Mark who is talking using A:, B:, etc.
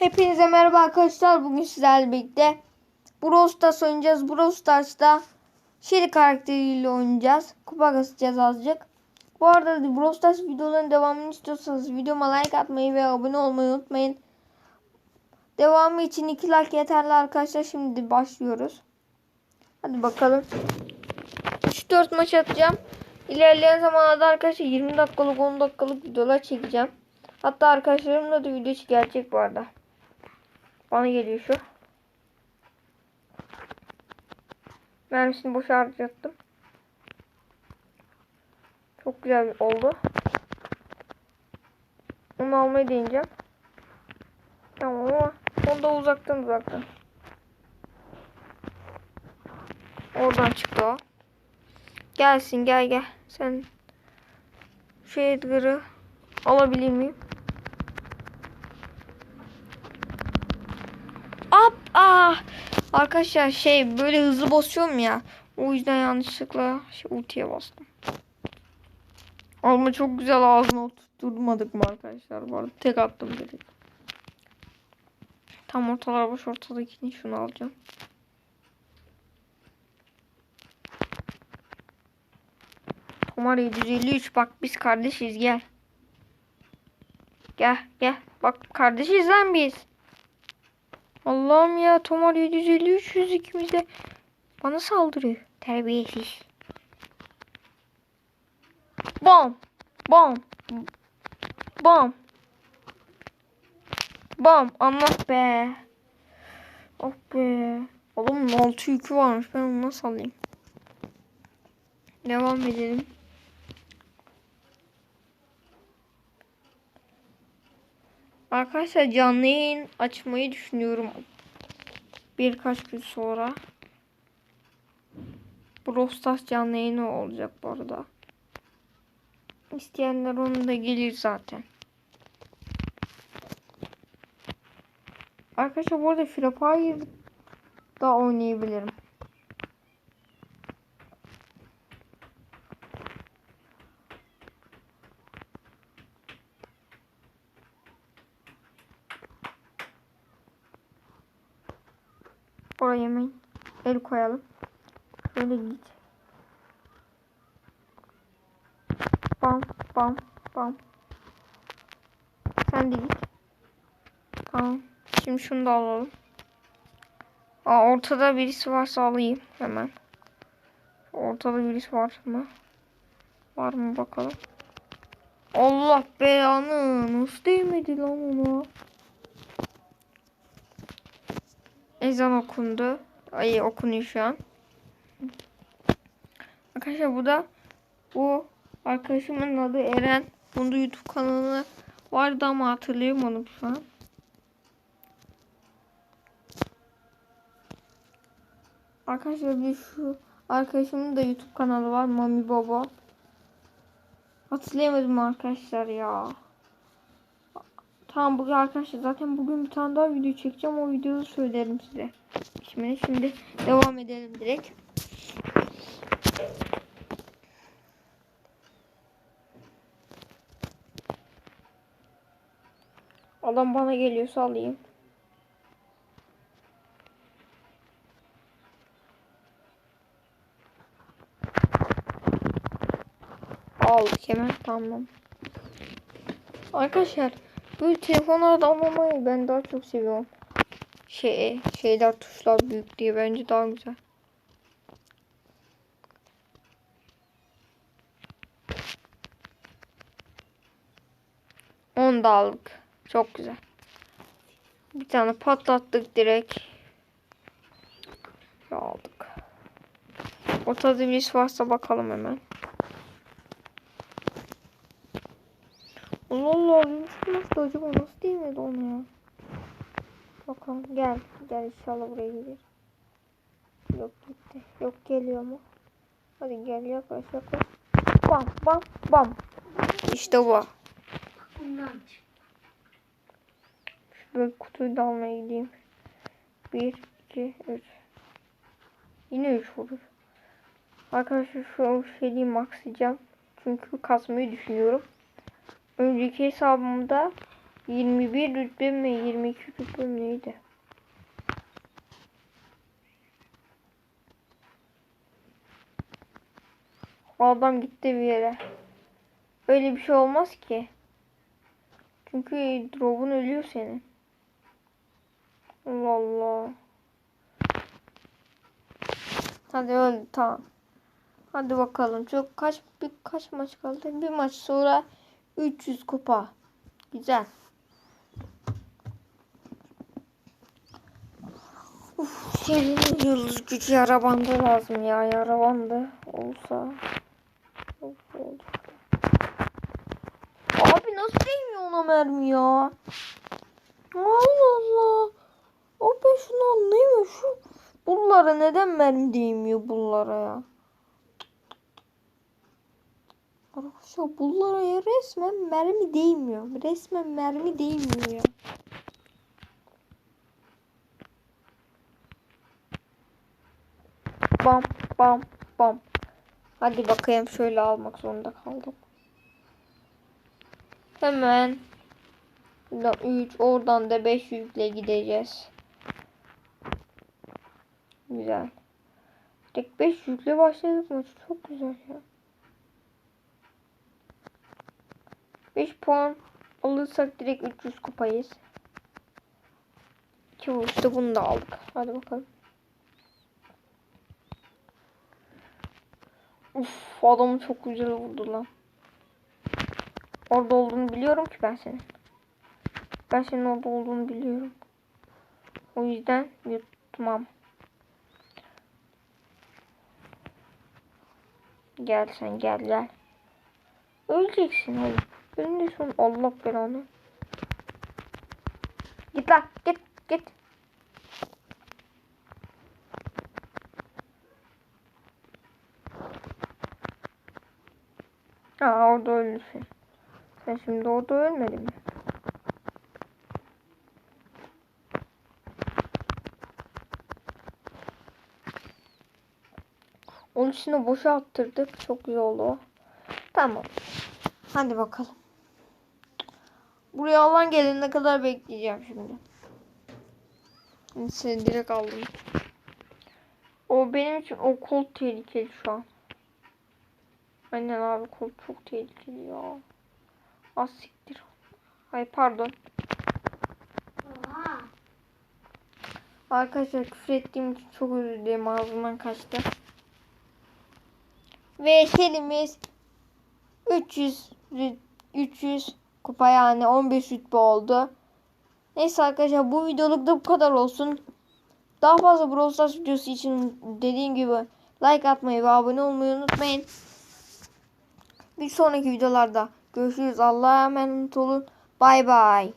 A: Hepinize merhaba arkadaşlar. Bugün sizlerle birlikte Brawl Stars oynayacağız. Brawl Stars'ta Shelly karakteriyle oynayacağız. Kupa kasacağız azıcık. Bu arada Brawl Stars videoların devamını istiyorsanız videoma like atmayı ve abone olmayı unutmayın. Devamı için 2 like yeterli arkadaşlar. Şimdi başlıyoruz. Hadi bakalım. 3-4 maç atacağım. İlerleyen zamanlarda arkadaşlar 20 dakikalık 10 dakikalık videolar çekeceğim. Hatta arkadaşlarımla da video gelecek bu arada. Bana geliyor şu. Mermisini boşa harcattım. Çok güzel oldu. Onu almayı deneyeceğim. Tamam ama onu da uzaktan uzaktan. Oradan çıktı o. Gelsin gel gel. Sen şu Edgar'ı alabilir miyim? Ah. Arkadaşlar şey böyle hızlı basıyorum ya. O yüzden yanlışlıkla şey, ultiye bastım. Ama çok güzel ağzına oturtmadık mı arkadaşlar? Bu arada tek attım dedik. Tam ortalar boş ortadakini şunu alacağım. Tomar 753 bak biz kardeşiz gel. Gel gel. Bak kardeşiz lan biz. Allah'ım ya Tomar 753 yüz ikimiz de bana saldırıyor. Terbiyesiz. Bom. Bom. Bom. Bom. Allah be. Oh be. Oğlum altı yükü varmış. Ben onu nasıl alayım? Devam edelim. Arkadaşlar canlı yayın açmayı düşünüyorum. Birkaç gün sonra. Brawl Stars canlı yayını olacak bu arada. İsteyenler onun da gelir zaten. Arkadaşlar bu arada Free Fire da oynayabilirim. Oraya hemen el koyalım. Şöyle git. Bam bam bam. Sen de git. Tamam. Şimdi şunu da alalım. Aa, ortada birisi varsa alayım hemen. Ortada birisi var mı? Var mı bakalım. Allah belanı. Nasıl değmedi lan ona? Ezan okundu. Ay okunuyor şu an. Arkadaşlar bu da bu arkadaşımın adı Eren. Bunda YouTube kanalı vardı ama hatırlayamadım şu an. Arkadaşlar bir şu arkadaşımın da YouTube kanalı var Mami Baba. Hatırlayamadım arkadaşlar ya. Tamam bugün arkadaşlar zaten bugün bir tane daha video çekeceğim. O videoyu söylerim size. Şimdi, şimdi devam edelim direkt. Adam bana geliyorsa alayım. Aldık hemen tamam. Arkadaşlar böyle telefonlarda almamayı ben daha çok seviyorum. Şey, şeyler tuşlar büyük diye bence daha güzel. Onu da aldık. Çok güzel. Bir tane patlattık direkt. Aldık. Ortada birisi varsa bakalım hemen. Allah Allah nasıl acaba nasıl değmedi onu ya? Bakalım gel gel inşallah buraya gelir. Yok gitti. Yok geliyor mu? Hadi gel yaklaş yaklaş. Bam bam bam. İşte bu. Şöyle kutuyu da almaya gideyim. 1, 2, 3. Yine 3 vurur. Arkadaşlar şu şeyi maxlayacağım. Çünkü kasmayı düşünüyorum. Önceki hesabımda 21 rütbe mi 22 rütbe neydi? Adam gitti bir yere. Öyle bir şey olmaz ki. Çünkü drop'un ölüyor senin. Allah Allah. Hadi öl tamam. Hadi bakalım. Çok kaç bir kaç maç kaldı? Bir maç sonra 300 kupa. Güzel. Uf, senin yıldız gücü yara bandı lazım ya. Yara bandı olsa. Abi nasıl değmiyor ona mermi ya? Allah Allah. Abi şunu anlayamıyorum. Şu bunlara neden mermi değmiyor bunlara ya? Arkadaşlar bunlara ya resmen mermi değmiyor. Resmen mermi değmiyor ya. Bam bam bam. Hadi bakayım şöyle almak zorunda kaldım. Hemen 3 oradan da 5 yükle gideceğiz. Güzel. Tek 5 yükle başladık maç. Çok güzel ya. 5 puan alırsak direkt 300 kupayız. 2 vuruşta bunu da aldık. Hadi bakalım. Uf adamı çok güzel vurdu lan. Orada olduğunu biliyorum ki ben senin. Ben senin orada olduğunu biliyorum. O yüzden yutmam. Gel sen gel gel. Öleceksin oğlum. Önünde son Allah belanı. Git lan git git. Aa orada ölürsün. Sen şimdi orada ölmedin mi? Onun içine boşa attırdık. Çok güzel oldu. Tamam. Hadi bakalım. Buraya alan gelene kadar bekleyeceğim şimdi. Seni direkt aldım. O benim için o kol tehlikeli şu an. Aynen abi kol çok tehlikeli ya. Az siktir. Ay pardon.
B: Oha.
A: Arkadaşlar küfür ettiğim için çok özür dilerim ağzımdan kaçtı. Ve serimiz 300 rü- 300 kupa yani 15 rütbe oldu. Neyse arkadaşlar bu videoluk da bu kadar olsun. Daha fazla Brawl Stars videosu için dediğim gibi like atmayı ve abone olmayı unutmayın. Bir sonraki videolarda görüşürüz. Allah'a emanet olun. Bay bay.